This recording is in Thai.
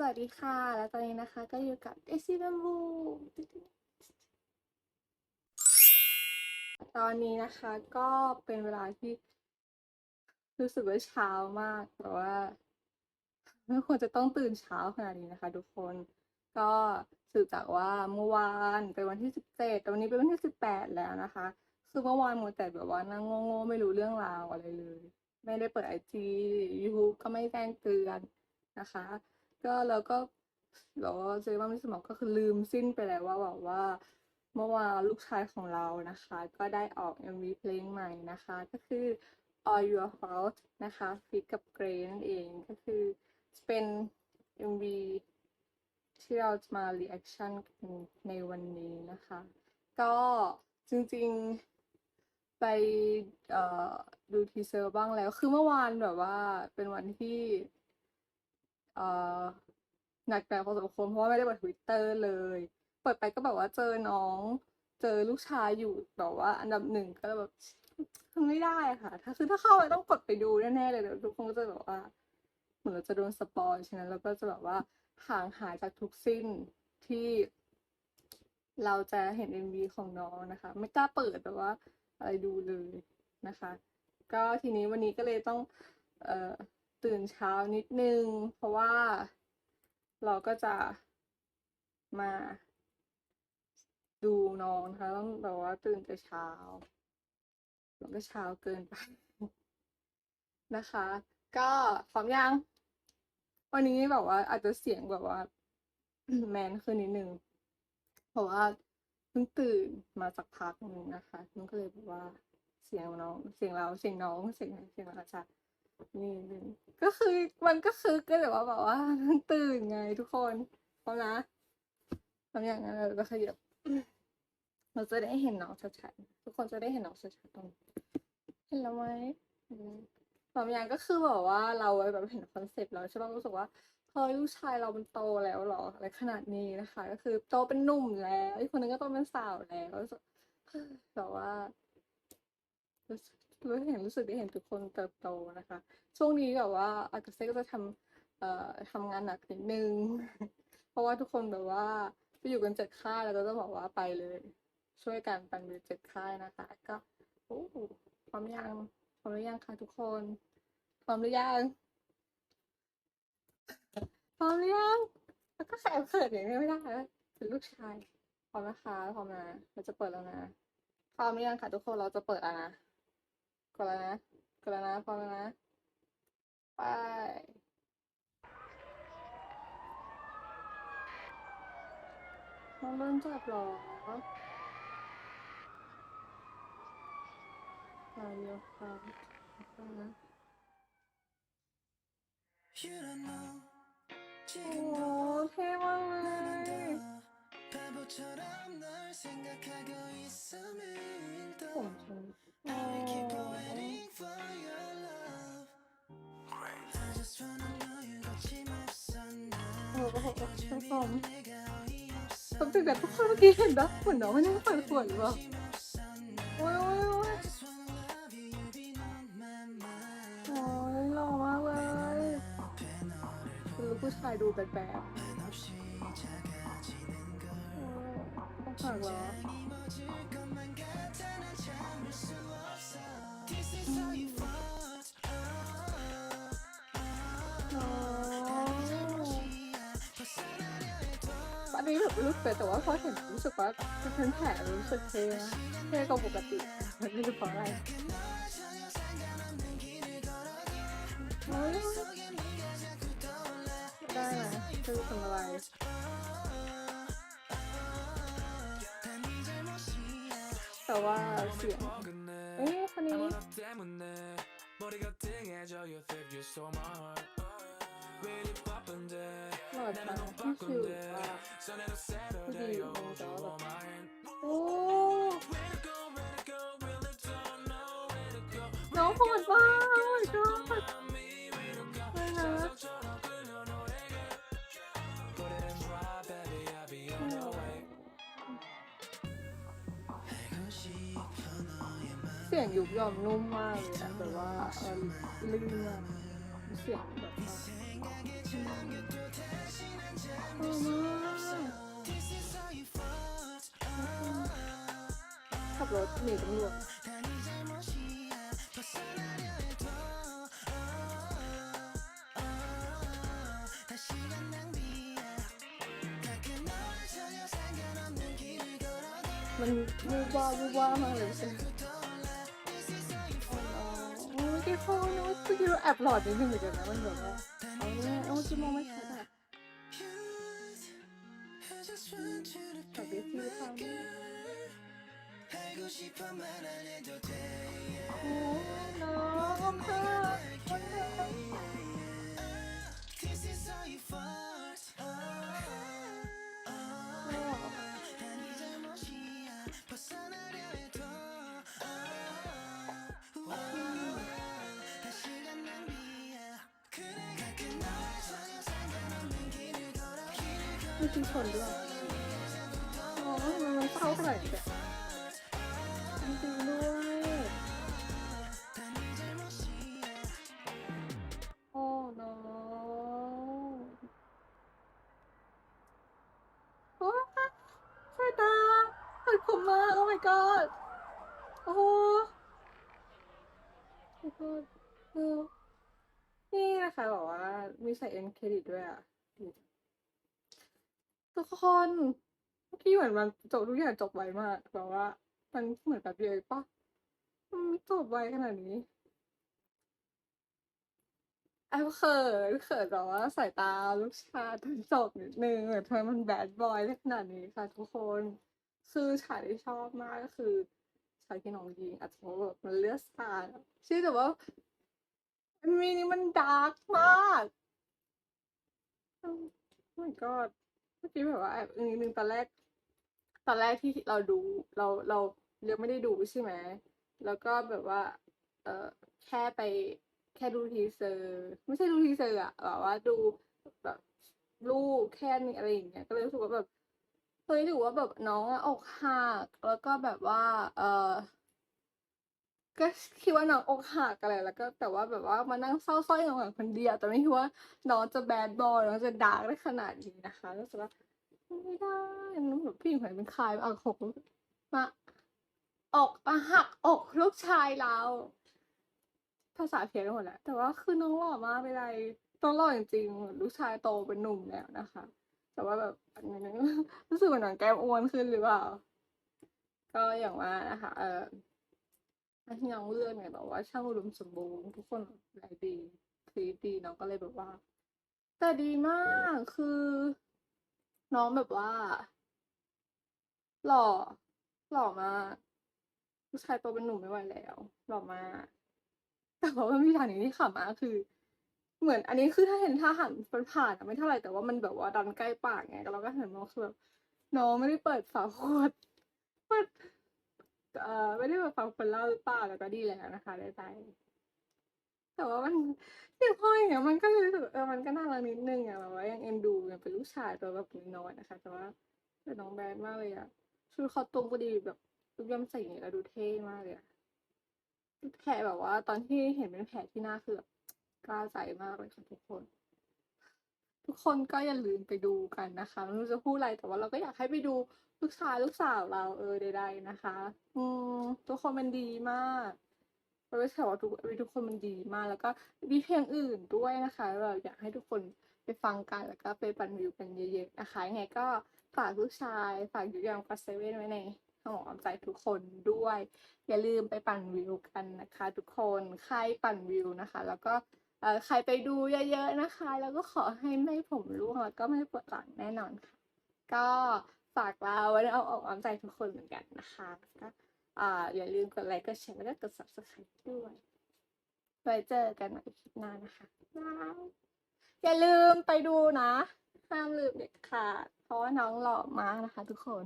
สวัสดีค่ะ แล้วตอนนี้นะคะก็อยู่กับเอซี่บัมบูตอนนี้นะคะก็เป็นเวลาที่รู้สึกว่าเช้ามาก แต่ว่าไม่ควรจะต้องตื่นเช้าขนาดนี้นะคะ ทุกคน ก็สืบจากว่าเมื่อวานเป็นวันที่สิบเจ็ดแต่วันนี้เป็นวันที่สิบแปดแล้วนะคะคือเมื่อวานมัวแต่แบบว่านั่งโง่ๆไม่รู้เรื่องราวอะไรเลย ไม่ได้เปิดไอจียูทูบก็ไม่แจ้งเตือนนะคะ ก็แล้วก็แบบว่าเจว่ามิสมองก็คือลืมสิ้นไปแล้วว่าแบบว่าเมื่อวานลูกชายของเรานะคะ ก็ได้ออก MV เพลงใหม่นะคะ ก็คือ All Your Fault นะคะฟิตกับเกรนั่นเองก็คือเป็น MV ที่เราจะมา reaction กันในวันนี้นะคะ ก็จริงๆไปดูทีเซอร์บ้างแล้ว คือเมื่อวานแบบว่าเป็นวันที่ หนักหนาพอสมควรเพราะว่าไม่ได้เปิดทวิตเตอร์เลย เปิดไปก็แบบว่าเจอน้อง เจอลูกชายอยู่แบบว่า อันดับหนึ่งก็แบบทำไม่ได้ค่ะ ถ้าคือถ้าเข้าไปต้องกดไปดูแน่ๆเลยเดี๋ยวทุกคนก็จะแบบว่าเหมือนเราจะโดนสปอยฉะนั้นเราก็จะแบบว่าห่างหายจากทุกสิ้นที่เราจะเห็น MV ของน้องนะคะ ไม่กล้าเปิดแบบว่าอะไรดูเลยนะคะ ก็ทีนี้วันนี้ก็เลยต้อง เอ่อ ตื่นเช้านิดนึง เพราะว่าเราก็จะมาดูน้องนะคะต้องแบบว่าตื่นแต่เช้าแล้วก็เช้าเกินไปนะคะ ก็พร้อมยัง วันนี้แบบว่า อาจจะเสียงแบบว่า แมนขึ้นนิดนึงเพราะว่าเพิ่งตื่นมาจากพักหนึงนะคะมันก็เลยแบบว่าเสียงน้อง เสียงเราเสียงน้องเสียงเสียงเราจะ นี่นึงก็คือมันก็คือก็แต่ว่าแบบว่าเพิ่งตื่นไงทุกคนพร้อมนะพร้อย่างนั้นเราก็ขยับเราจะได้เห็นน้องชัดๆทุกคนจะได้เห็นน้องชัดๆตรงเห็นแล้วไหมอืมพร้อมอย่างก็คือแบบว่าเราแบบเห็นคอนเซปต์แล้วใช่ป่ะรู้สึกว่าเฮ้ยลูกชายเรามันโตแล้วหรออะไรขนาดนี้นะคะ ก็คือโตเป็นหนุ่มแล้วอีกคนนึงก็โตเป็นสาวแล้วรู้สึกแบบว่ารู้สึก รู้เห็นรู้สึกได้เห็นทุกคนเติบโตนะคะ ช่วงนี้แบบว่าอากาเซ่ก็จะทำเอ่อทำงานหนักนิดนึง เพราะว่าทุกคนแบบว่าไปอยู่กันเจ็ดค่ายแล้วก็ต้องบอกว่าไปเลย ช่วยกันปั่นไปเจ็ดค่ายนะคะ ก็โอ้พร้อมยังพร้อมหรือยังคะทุกคนพร้อมหรือยังพร้อมหรือยังแล้วก็แอบเขินอย่างนี้ไม่ได้นะเป็นลูกชายพร้อมนะคะพร้อมนะเราจะเปิดแล้วนะพร้อมหรือยังคะทุกคนเราจะเปิดแล้วนะ ก็แล้วนะก็แล้วนะพอแล้วนะไต้องเริ่มจับหรอไปเดี๋ยวครับนะ You don't know โอ้เท่มากเล 바보처럼 널 생각하고 있어 매일도 ผมฉัน I will keep on waiting for your love I just wanna know you 거침없어 โอ้โหใช่ผม 내가 어이없어 ผมถึงกับทุกคนเมื่อกี้เห็นปะเหมือนน้องมันยังเปิดขวดอยู่ปะโอ้ยโอ้ยโอ้ย I just wanna love you you be on my mind โอ้ยหล่อมากเลย 앞에 너를 คือผู้ชายดูแปลก 한 อันนี้แบบรู้สึกแต่ว่าพอเห็นรู้สึกว่าเป็นแผลรู้สึกเท่นะเท่กว่าปกติไม่รู้เพราะอะไร 전혀 상관없는 길을 걸어도 โอ้ย 속에 네가 자꾸 떠올라 ได้นะคือทำอะไร 다 네 잘못이야 แต่ว่าเสียงเอ้ยคนนี้ 너 때문에 머리가 띵해져 You think you stole my heart 왜 이 อดฟังที่ชื่อว่าดีโอดอแบบโอ้น้องโหดมากชอบเลยนะเสียงยุบยอมนุ่มมากแต่ว่าเรื่องเสียงแบบ รถหนีตำรวจมันวูบวาบวูบวาบมากเลยใช่ไหมโอ้ยที่เขาเนาะสกิลแอบหลอดนิดนึงเหมือนกันนะมันแบบว่าเอาเนี่ยเอาจิมองไม่ชัดอะขอบคุณที่ฟัง 알고 싶어 말 안 해도 돼 yeah. 모든 내가 날게 This is all your fault oh, oh, oh. 난네 잘못이야 벗어나려 해도 oh, oh, oh. 다 시간 낭비야 그래 가끔 너와 전혀 상관없는 길을 걸어 길을 걸어 칭찬이야 어, 싸우고 가야 돼 จริงด้วยโอ้น้องโอ้สายตาสวคมมาก โอ้ my god โอ้โหโอ้โนี่นะคะบอกว่ามีใส่เอ็นเครดิตด้วยอะทุกคนเมื่อกี้เหมือนมันจบทุกอย่างจบไวมากแบบว่า มันเหมือนแบบเดียวเองปะมันไม่จบไวขนาดนี้แอบเขินเขินแบบว่าสายตาลูกชายตอนจบนิดนึงเหมือนทำไมมันแบดบอยขนาดนี้ค่ะทุกคน คือฉากที่ชอบมากก็คือฉากที่น้องยิงอาจจะเพราะแบบมันเลือดสาดชื่อแต่ว่ามีนี่มันดาร์กมากโอ้ my god เมื่อกี้แบบว่าแอบอึ้งนิดนึงตอนแรก ตอนแรกที่เราดูเราเรายังไม่ได้ดูใช่ไหมแล้วก็แบบว่า เออแค่ไปแค่ดูทีเซอร์ ไม่ใช่ดูทีเซอร์อะแบบว่าดูแบบรูปแค่นี้อะไรอย่างเงี้ยก็เลยรู้สึกว่าแบบเฮ้ยถือว่าแบบน้องอะอกหักแล้วก็แบบว่า เออก็คิดว่าน้องอกหักอะไรแล้วก็แต่ว่าแบบว่ามานั่งเศร้าสร้อยน้องคนเดียวแต่ไม่คิดว่าน้องจะแบดบอยน้องจะดาร์กได้ขนาดนี้นะคะรู้สึกว่า ไม่ได้น้องแบบพี่หญิงคนเป็นใครเอาหกมาอกมาหักอกลูกชายเรา ภาษาเพี้ยนหมดแหละแต่ว่าคือน้องหล่อมากเป็นไรน้องหล่อจริงๆลูกชายโตเป็นหนุ่มแล้วนะคะ แต่ว่าแบบอันนี้รู้สึกเหมือนหนังแก้มอ้วนขึ้นหรือเปล่า ก็อย่างว่านะคะ เอออันที่น้องเลือกเนี่ยแบบว่าช่างอุดมสมบูรณ์ทุกคนไรดีคลิปดีน้องก็เลยแบบว่า แต่ดีมากคือ น้องแบบว่า หล่อ หล่อมากลูกชายโตเป็นหนุ่มไม่ไหวแล้ว หล่อมากแต่ว่ามันมีฉากหนึ่งที่ขำมากคือ เหมือน อันนี้คือถ้าเห็นถ้าหันมันผ่านไม่เท่าไหร่แต่ว่ามันแบบว่าดันใกล้ปากไงเราก็เห็นน้องคือแบบน้องไม่ได้เปิดฝาขวดเปิดเอ่อไม่ได้เปิดฝาขวดเหล้าหรือเปล่าแล้วก็ดีแล้วนะคะได้ใจ แต่ว่ามันอย่างพ่ออย่างเงี้ยมันก็รู้สึกเออมันก็น่ารักนิดนึงอะแบบว่ายังเอ็นดูยังเป็นลูกชายตัวแบบน้อยๆนะคะ แต่ว่าแต่น้องแบดมากเลยอะชุดคอตูมก็ดีแบบทุกย่อมใส่อย่างเงี้ยแล้วดูเท่มากเลยอะแผลแบบว่า ตอนที่เห็นเป็นแผลที่หน้าคือแบบกล้าใจมากเลยค่ะทุกคน ทุกคนก็อย่าลืมไปดูกันนะคะไม่รู้จะพูดอะไรแต่ว่าเราก็อยากให้ไปดูลูกชายลูกสาวเราเออใดๆนะคะ อืมทุกคนมันดีมาก เราไม่ใช่ว่าทุกทุกคนมันดีมาก แล้วก็มีเพลงอื่นด้วยนะคะ เราอยากให้ทุกคนไปฟังกันแล้วก็ไปปั่นวิวกันเยอะๆนะคะยังไงก็ฝากลูกชายฝากยูยังกัสเซเว่นไว้ในสมองอมใจทุกคนด้วย อย่าลืมไปปั่นวิวกันนะคะ ทุกคนใครปั่นวิวนะคะ แล้วก็ใครไปดูเยอะๆนะคะ แล้วก็ขอให้ไม่ผมร่วงแล้วก็ไม่ปวดหลังแน่นอนค่ะ ก็ฝากเราไว้ในเอาออกอ้อมใจทุกคนเหมือนกันนะคะก็ อ่าอย่าลืมกดไลค์กดแชร์แล้วก็กด subscribe ด้วยไว้เจอกันใหม่คลิปหน้านะคะบายอย่าลืมไปดูนะ ห้ามลืมเด็ดขาดเพราะว่าน้องหล่อมากนะคะทุกคน